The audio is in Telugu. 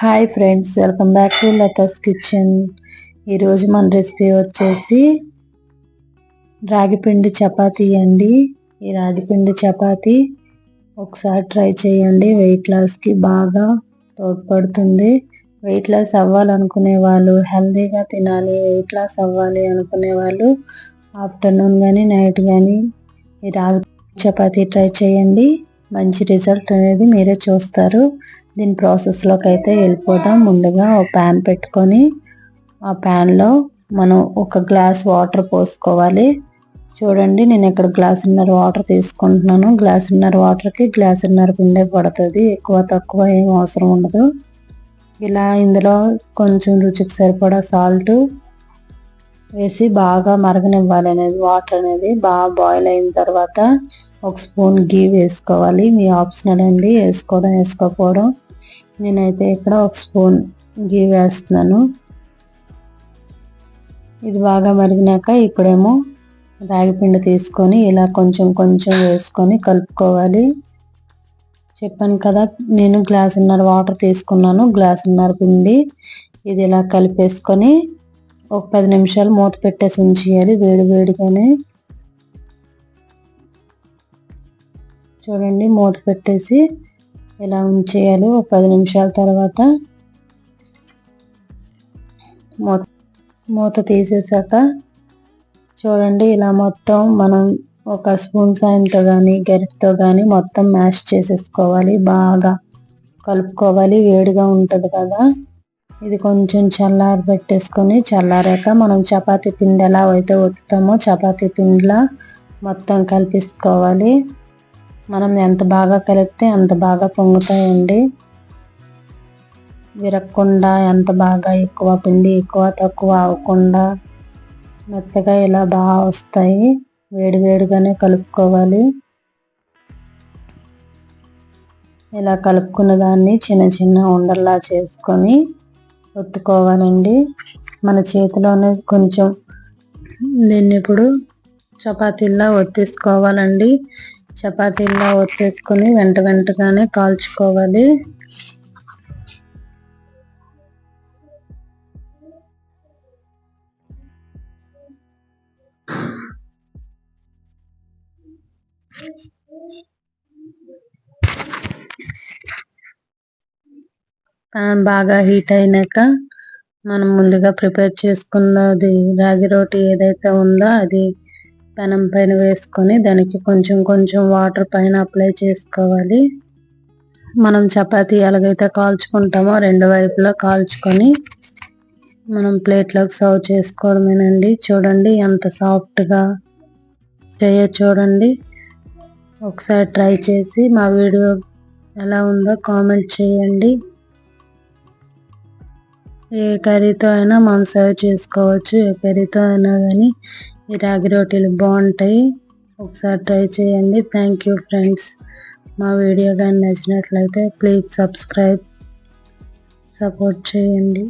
Hi friends welcome back to Latha's kitchen ఈరోజు మన రెసిపీ వచ్చేసి రాగిపిండి చపాతీ అండి. ఈ రాగిపిండి చపాతీ ఒకసారి ట్రై చేయండి. వెయిట్ లాస్కి బాగా తోడ్పడుతుంది. వెయిట్ లాస్ అవ్వాలనుకునే వాళ్ళు హెల్దీగా తినాలి వెయిట్ లాస్ అవ్వాలి అనుకునే వాళ్ళు ఆఫ్టర్నూన్ కానీ నైట్ కానీ ఈ రాగి చపాతీ ట్రై చేయండి. మంచి రిజల్ట్ అనేది మీరే చూస్తారు. దీని ప్రాసెస్లోకి అయితే వెళ్ళిపోదాం. ముందుగా ఒక ప్యాన్ పెట్టుకొని ఆ ప్యాన్లో మనం ఒక గ్లాస్ వాటర్ పోసుకోవాలి. చూడండి నేను ఇక్కడ గ్లాసున్నర వాటర్ తీసుకుంటున్నాను. గ్లాసున్నర వాటర్కి గ్లాసున్నర పిండే పడుతుంది. ఎక్కువ తక్కువ ఏం అవసరం ఉండదు. ఇలా ఇందులో కొంచెం రుచికి సరిపడా సాల్ట్ వేసి బాగా మరగనివ్వాలి అనేది వాటర్ అనేది బాగా బాయిల్ అయిన తర్వాత ఒక స్పూన్ గీ వేసుకోవాలి. మీ ఆప్షనల్ అండి వేసుకోవడం వేసుకోకపోవడం. నేనైతే ఇక్కడ ఒక స్పూన్ గీ వేస్తున్నాను. ఇది బాగా మరిగినాక ఇప్పుడేమో రాగిపిండి తీసుకొని ఇలా కొంచెం కొంచెం వేసుకొని కలుపుకోవాలి. చెప్పాను కదా నేను గ్లాసున్నర వాటర్ తీసుకున్నాను గ్లాసున్నర పిండి. ఇది ఇలా కలిపేసుకొని ఒక పది నిమిషాలు మూత పెట్టేసి ఉంచేయాలి. వేడి వేడిగానే చూడండి మూత పెట్టేసి ఇలా ఉంచేయాలి ఒక పది నిమిషాల తర్వాత. మూత మూత తీసేసాక చూడండి ఇలా మొత్తం మనం ఒక స్పూన్ సాయంతో కానీ గరిటతో కానీ మొత్తం మ్యాష్ చేసేసుకోవాలి. బాగా కలుపుకోవాలి. వేడిగా ఉంటుంది కదా. ఇది కొంచెం చల్లారి పెట్టేసుకొని చల్లారాక మనం చపాతీ పిండి ఎలా అయితే ఒత్తుతామో చపాతీ పిండిలా మొత్తం కలిపేసుకోవాలి. మనం ఎంత బాగా కలిపితే అంత బాగా పొంగుతాయండి. విరగకుండా ఎంత బాగా ఎక్కువ పిండి ఎక్కువ తక్కువ అవ్వకుండా మెత్తగా ఇలా బాగా వస్తాయి. వేడివేడిగానే కలుపుకోవాలి. ఇలా కలుపుకున్న దాన్ని చిన్న చిన్న ఉండల్లా చేసుకొని ఒత్తుకోవాలండి. మన చేతిలోనే కొంచెం దీన్ని ఇప్పుడు చపాతీల్లా ఒత్తేసుకోవాలండి. చపాతీల్లా ఒత్తేసుకొని వెంట వెంటగానే కాల్చుకోవాలి. పాన్ బాగా హీట్ అయినాక మనం ముందుగా ప్రిపేర్ చేసుకున్నది రాగి రోటి ఏదైతే ఉందో అది పెనం పైన వేసుకొని దానికి కొంచెం కొంచెం వాటర్ పైన అప్లై చేసుకోవాలి. మనం చపాతి ఎలాగైతే కాల్చుకుంటామో రెండు వైపులా కాల్చుకొని మనం ప్లేట్లోకి సర్వ్ చేసుకోవడమేనండి. చూడండి ఎంత సాఫ్ట్గా చేయ చూడండి. ఒకసారి ట్రై చేసి మా వీడియో ఎలా ఉందో కామెంట్ చేయండి. ఏ కర్రీతో అయినా మనం సర్వ్ చేసుకోవచ్చు ఏ కర్రీతో అయినా కానీ ఈ రాగి రోటీలు బాగుంటాయి. ఒకసారి ట్రై చేయండి. Thank you friends. మా వీడియో కానీ నచ్చినట్లయితే ప్లీజ్ సబ్స్క్రైబ్ సపోర్ట్ చేయండి.